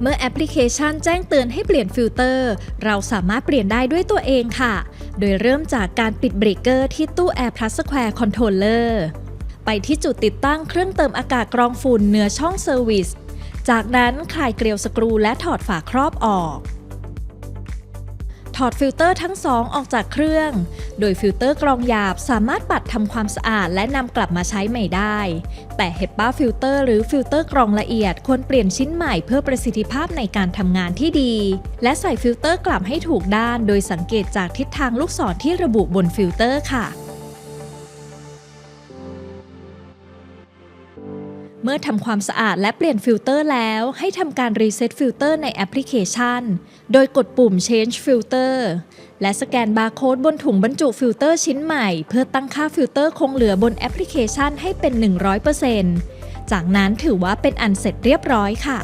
เมื่อแอปพลิเคชันแจ้งเตือนให้เปลี่ยนฟิลเตอร์ เราสามารถเปลี่ยนได้ด้วยตัวเองค่ะ โดยเริ่มจากการปิดเบรกเกอร์ที่ตู้ Air Plus Square Controller ไปที่จุดติดตั้งเครื่องเติมอากาศกรองฝุ่นเหนือช่องเซอร์วิส จากนั้นคลายเกลียวสกรูและถอดฝาครอบออก อดฟิลเตอร์ทั้งสองออกจากเครื่อง โดยฟิลเตอร์กรองหยาบสามารถปัดทำความสะอาดและนำกลับมาใช้ใหม่ได้ แต่เฮปปาฟิลเตอร์หรือฟิลเตอร์กรองละเอียดควรเปลี่ยนชิ้นใหม่เพื่อประสิทธิภาพในการทำงานที่ดี และใส่ฟิลเตอร์กลับให้ถูกด้าน โดยสังเกตจากทิศทางลูกศรที่ระบุบนฟิลเตอร์ค่ะ เมื่อทำความสะอาดและเปลี่ยนฟิลเตอร์แล้วให้ทำการรีเซ็ตฟิลเตอร์ในแอปพลิเคชัน โดยกดปุ่ม Change Filter และสแกนบาร์โค้ดบนถุงบรรจุฟิลเตอร์ชิ้นใหม่ เพื่อตั้งค่าฟิลเตอร์คงเหลือบนแอปพลิเคชันให้เป็น 100%จากนั้นถือว่าเป็นอันเสร็จเรียบร้อยค่ะ